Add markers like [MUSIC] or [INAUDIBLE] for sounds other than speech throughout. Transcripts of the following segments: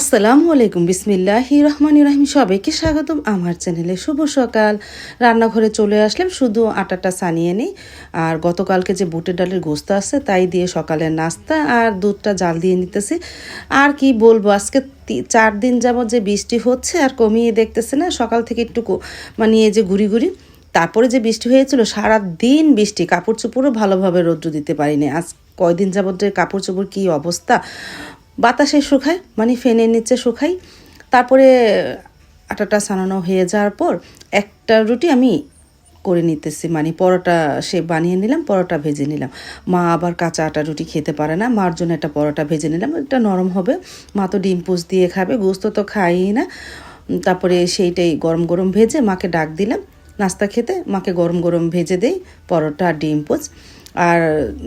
আসসালামু আলাইকুম, বিসমিল্লাহি রহমান রাহিম। সবাইকে স্বাগতম আমার চ্যানেলে। শুভ সকাল। রান্নাঘরে চলে আসলাম, শুধু আটাটা সানিয়ে নিই। আর গতকালকে যে বুটের ডালের গোস্ত আছে, তাই দিয়ে সকালের নাস্তা আর দুধটা জাল দিয়ে নিতেছি। আর কি বলব, আজকে চার দিন যাবত যে বৃষ্টি হচ্ছে আর কমিয়ে দেখতেছে না, সকাল থেকে একটু মানে এই যে ঘুরি ঘুরি, তারপরে যে বৃষ্টি হয়েছিল সারা দিন বৃষ্টি কাপড় চোপড়ও ভালোভাবে রৌদ্র দিতে পারিনি। আজ কয়দিন যাবত কাপড় চোপড় কী অবস্থা বাতাসে শুকায় মানে ফ্যানের নিচে শুকাই। তারপরে আটাটা সানানো হয়ে যাওয়ার পর একটা রুটি আমি করে নিতেছি মানে পরোটা সে বানিয়ে নিলাম, পরোটা ভেজে নিলাম। মা আবার কাঁচা আটা রুটি খেতে পারে না, মার জন্য একটা পরোটা ভেজে নিলাম এটা নরম হবে। মা তো ডিম পুষ দিয়ে খাবে, গোস্ত তো খাই না। তারপরে সেইটাই গরম গরম ভেজে মাকে ডাক দিলাম, নাস্তা খেতে, মাকে গরম গরম ভেজে দেই, পরোটা, ডিম পোচ আর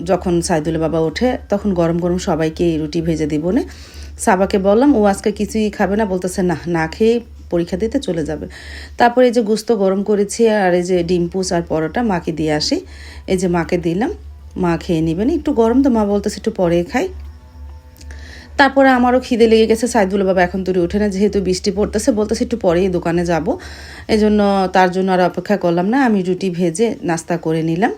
যখন সাইদুল বাবা ওঠে, তখন গরম গরম সবাইকে এই রুটি ভেজে দিব না। সাবাকে বললাম, ও আজকে কিছুই খাবে না। বলতেছে, না না খেয়ে পরীক্ষা দিতে চলে যাবে। তারপরে এই যে গুস্ত গরম করেছি আর এই যে ডিম পুচ আর পরোটা মাকে দিয়ে আসি। এই যে মাকে দিলাম, মা খেয়ে নেবেন। একটু গরম তো, মা বলতেছে একটু পরে খাই। তারপরে আমারও খিদে লেগে গেছে সাইদুল বাবা এখন তুলে ওঠে না, যেহেতু বৃষ্টি পড়তেছে, বলতেছে একটু পরেই দোকানে যাব। এই জন্য তার জন্য আর অপেক্ষা করলাম না, আমি রুটি ভেজে নাস্তা করে নিলাম।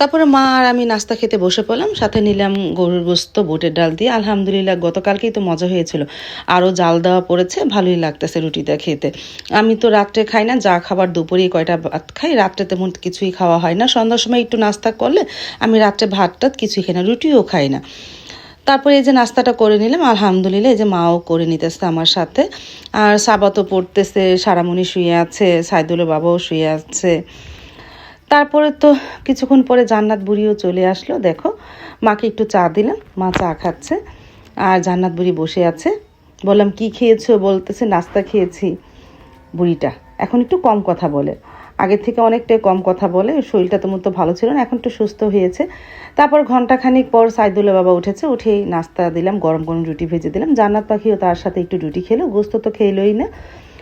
তারপরে মা আর আমি নাস্তা খেতে বসে পড়লাম, সাথে নিলাম গরুর গোস্ত, বুটের ডাল দিয়ে। আলহামদুলিল্লাহ, গতকালকেই তো মজা হয়েছিল। আরও জাল দেওয়া পড়েছে, ভালোই লাগতেছে রুটিটা খেতে। আমি তো রাত্রে খাই না, যা খাবার দুপুরে কয়টা ভাত খাই, রাত্রে তেমন কিছুই খাওয়া হয় না। সন্ধ্যার সময় একটু নাস্তা করলে আমি রাত্রে ভাত টাত কিছুই খাই না, রুটিও খাই না। তারপরে এই যে নাস্তাটা করে নিলাম, আলহামদুলিল্লাহ, এই যে মাও করে নিতেছে আমার সাথে। আর সাবাতও পড়তেছে, সারামণি শুয়ে আছে, সাইদুলের বাবাও শুয়ে আছে। তারপরে তো কিছুক্ষণ পরে জান্নাত বুড়িও চলে আসলো, দেখো। মাকে একটু চা দিলাম, মা চা খাচ্ছে। আর জান্নাত বুড়ি বসে আছে। বললাম, কি খেয়েছো? বলতেছে, নাস্তা খেয়েছি। বুড়িটা এখন একটু কম কথা বলে। আগে থেকে অনেকটাই কম কথা বলে, শরীরটা তেমন তো ভালো ছিল না, এখন একটু সুস্থ হয়েছে। তারপর ঘন্টাখানিক পর সাইদুল্লাহ বাবা উঠেছে, উঠেই নাস্তা দিলাম, গরম গরম রুটি ভেজে দিলাম। জান্নাত পাখিও তার সাথে একটু রুটি খেলো, গোস্ত তো খেলোই না।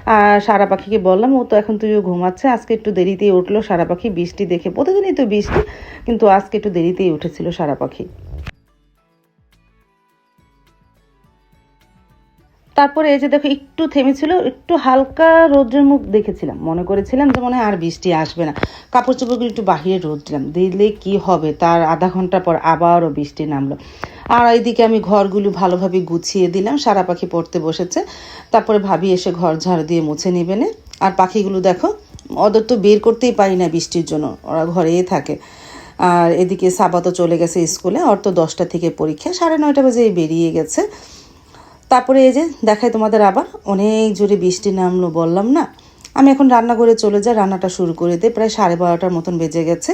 আর সারা পাখিকে বললাম, ও তো এখন তুইও ঘুমাচ্ছে, আজকে একটু দেরিতেই উঠল সারা পাখি, বৃষ্টি দেখে। প্রতিদিনই তো বৃষ্টি, কিন্তু আজকে একটু দেরিতেই উঠেছিল সারা পাখি। তারপরে এই যে দেখো, একটু থেমেছিল, একটু হালকা রোদ্রের মুখ দেখেছিলাম। মনে করেছিলাম যে মনে হয় আর বৃষ্টি আসবে না। কাপড় চোপড়গুলো একটু বাহিরে রোদ দিলাম। দিলে কি হবে? তার আধা ঘণ্টা পর আবারও বৃষ্টি নামলো। আর এইদিকে আমি ঘরগুলো ভালোভাবে গুছিয়ে দিলাম। সারা পাখি পড়তে বসেছে। তারপরে ভাবি এসে ঘর ঝাড় দিয়ে মুছে নেবে না। আর পাখিগুলো দেখো, ওদের তো বের করতেই পারি না বৃষ্টির জন্য। ওরা ঘরেই থাকে। আর এদিকে সাবাতো চলে গেছে স্কুলে। ওর তো দশটা থেকে পরীক্ষা। সাড়ে নয়টা বাজে বেরিয়ে গেছে। তারপরে এই যে দেখাই তোমাদের আবার, অনেক জোরে বৃষ্টি নামলো, বললাম না। আমি এখন রান্না করে চলে যাই, রান্নাটা শুরু করে দিই, প্রায় সাড়ে বারোটার মতন বেজে গেছে।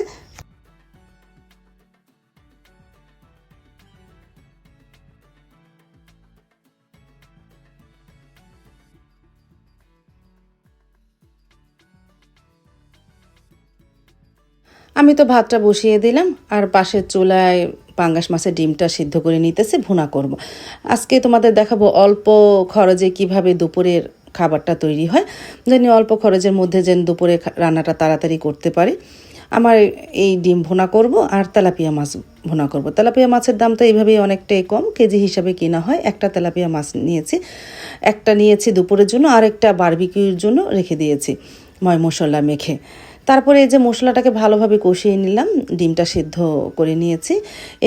আমি তো ভাতটা বসিয়ে দিলাম, আর পাশের চুলায় পাঙ্গাস মাছের ডিমটা সিদ্ধ করে নিতেছে, ভুনা করব। আজকে তোমাদের দেখাবো অল্প খরচে কীভাবে দুপুরের খাবারটা তৈরি হয়। যেন অল্প খরচের মধ্যে যেন দুপুরে রান্নাটা তাড়াতাড়ি করতে পারি। আমার এই ডিম ভুনা করব আর তেলাপিয়া মাছ ভুনা করব। তেলাপিয়া মাছের দাম তো এইভাবেই অনেকটাই কম, কেজি হিসাবে কেনা হয়। একটা তেলাপিয়া মাছ নিয়েছি। একটা নিয়েছি দুপুরের জন্য আর একটা বারবিকিউর জন্য রেখে দিয়েছি ময় মশলা মেখে। তারপরে এই যে মশলাটাকে ভালোভাবে কষিয়ে নিলাম, ডিমটা সিদ্ধ করে নিয়েছি।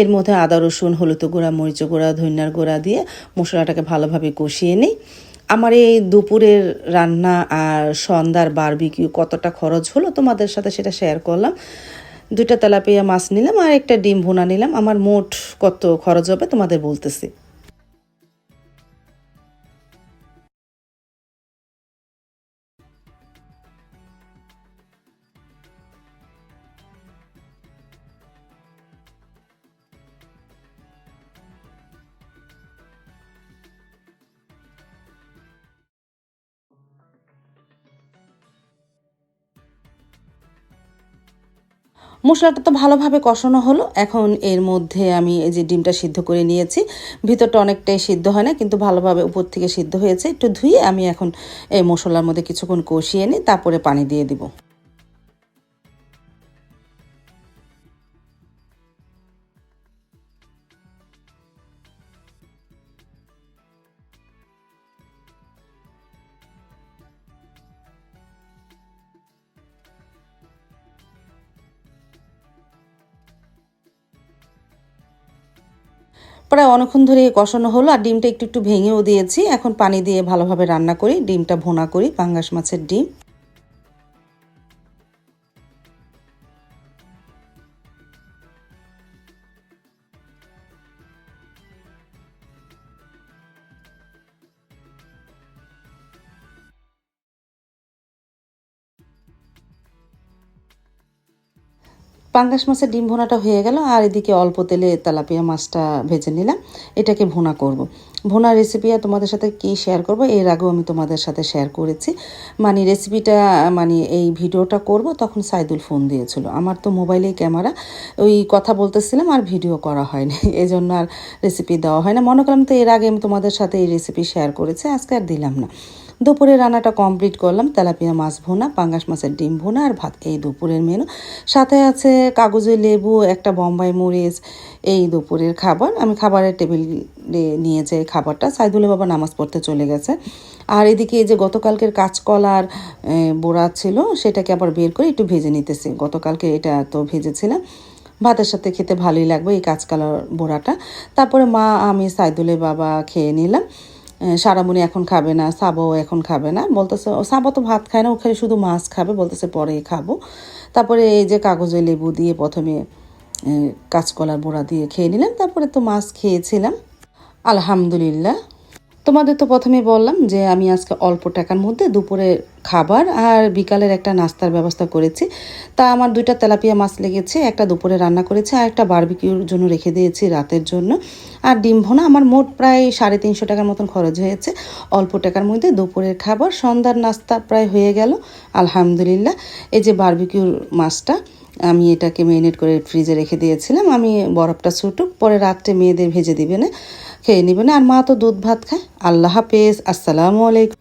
এর মধ্যে আদা, রসুন, হলুদ গুঁড়া, মরিচ গুঁড়া, ধনিয়ার গুঁড়া দিয়ে মশলাটাকে ভালোভাবে কষিয়ে নিই। আমার এই দুপুরের রান্না আর সন্ধ্যার বারবিকিউ কতটা খরচ হলো তোমাদের সাথে সেটা শেয়ার করলাম। দুইটা তেলাপিয়া মাছ নিলাম আর একটা ডিম ভুনা নিলাম। আমার মোট কত খরচ হবে তোমাদের বলতেছি। মশলাটা তো ভালোভাবে কষানো হলো। এখন এর মধ্যে আমি এই যে ডিমটা সিদ্ধ করে নিয়েছি, ভিতরটা অনেকটাই সিদ্ধ হয় না, কিন্তু ভালোভাবে উপর থেকে সিদ্ধ হয়েছে। একটু ধুয়ে আমি এখন এই মশলার মধ্যে কিছুক্ষণ কষিয়ে নিই, তারপরে পানি দিয়ে দিব। প্রায় অনেকক্ষণ ধরে কষানো হলো আর ডিমটা একটু একটু ভেঙেও দিয়েছি। এখন পানি দিয়ে ভালোভাবে রান্না করি, ডিমটা ভোনা করি, পাঙ্গাস মাছের ডিম। পাঙ্গাস মাছের ডিম ভোনাটা হয়ে গেল, আর এদিকে অল্প তেলে তেলাপিয়া মাছটা ভেজে নিলাম। এটাকে ভোনা করব। ভোনা রেসিপি আর তোমাদের সাথে কি শেয়ার করব, এর আগেও আমি তোমাদের সাথে শেয়ার করেছি। মানে রেসিপিটা মানে এই ভিডিওটা করব, তখন সাইদুল ফোন দিয়েছিল। আমার তো মোবাইলেই ক্যামেরা, ওই কথা বলতেছিলাম আর ভিডিও করা হয়নি। [LAUGHS] এই জন্য আর রেসিপি দেওয়া হয় না। মনে করলাম তো এর আগে আমি তোমাদের সাথে এই রেসিপি শেয়ার করেছি, আজকে আর দিলাম না। দুপুরে রান্নাটা কমপ্লিট করলাম, তেলাপিয়া মাছ ভোনা, পাঙ্গাস মাছের ডিম ভোনা আর ভাত। এই দুপুরের মেনু সাথে আছে কাগজে লেবু, একটা বোম্বাই মরিচ, এই দুপুরের খাবার। আমি খাবারের টেবিল নিয়ে যাই খাবারটা সাইদুলের বাবা নামাজ পড়তে চলে গেছে। আর এদিকে এই যে গতকালকের কাঁচকলার বোড়া ছিল, সেটাকে আবার বের করে একটু ভেজে নিতেছি। গতকালকে এটা তো ভেজেছিলাম। ভাতের সাথে খেতে ভালোই লাগবে এই কাঁচকলার বোড়াটা। তারপরে মা, আমি, সাইদুলের বাবা খেয়ে নিলাম। সারামণি এখন খাবে না, সাবাও এখন খাবে না। বলতেছে সাবা তো ভাত খায় না ওখানে শুধু মাছ খাবে, বলতেছে পরে খাব। তারপরে এই যে কাগজে লেবু দিয়ে প্রথমে কাঁচকলার বোড়া দিয়ে খেয়ে নিলাম, তারপরে তো মাছ খেয়েছিলাম। আলহামদুলিল্লাহ। তোমাদের তো প্রথমে বললাম যে আমি আজকে অল্প টাকার মধ্যে দুপুরে খাবার আর বিকালের একটা নাস্তার ব্যবস্থা করেছি। তা আমার দুইটা তেলাপিয়া মাছ লেগেছে, একটা দুপুরে রান্না করেছি আর একটা বারবিকিউর জন্য রেখে দিয়েছি রাতের জন্য। আর ডিম ভোনা আমার মোট প্রায় সাড়ে তিনশো টাকার মতন খরচ হয়েছে। অল্প টাকার মধ্যে দুপুরের খাবার, সন্ধ্যার নাস্তা প্রায় হয়ে গেল, আলহামদুলিল্লাহ। এই যে বার্বিকিউর মাছটা আমি এটাকে মেরিনেট করে ফ্রিজে রেখে দিয়েছিলাম। আমি বরফটা ছুটুক, পরে রাত্রে মেয়েদের ভেজে দিবে না, খেয়ে নিবে না। আর মা তো দুধ ভাত খায়। আল্লাহ হাফেজ। আসসালামু আলাইকুম।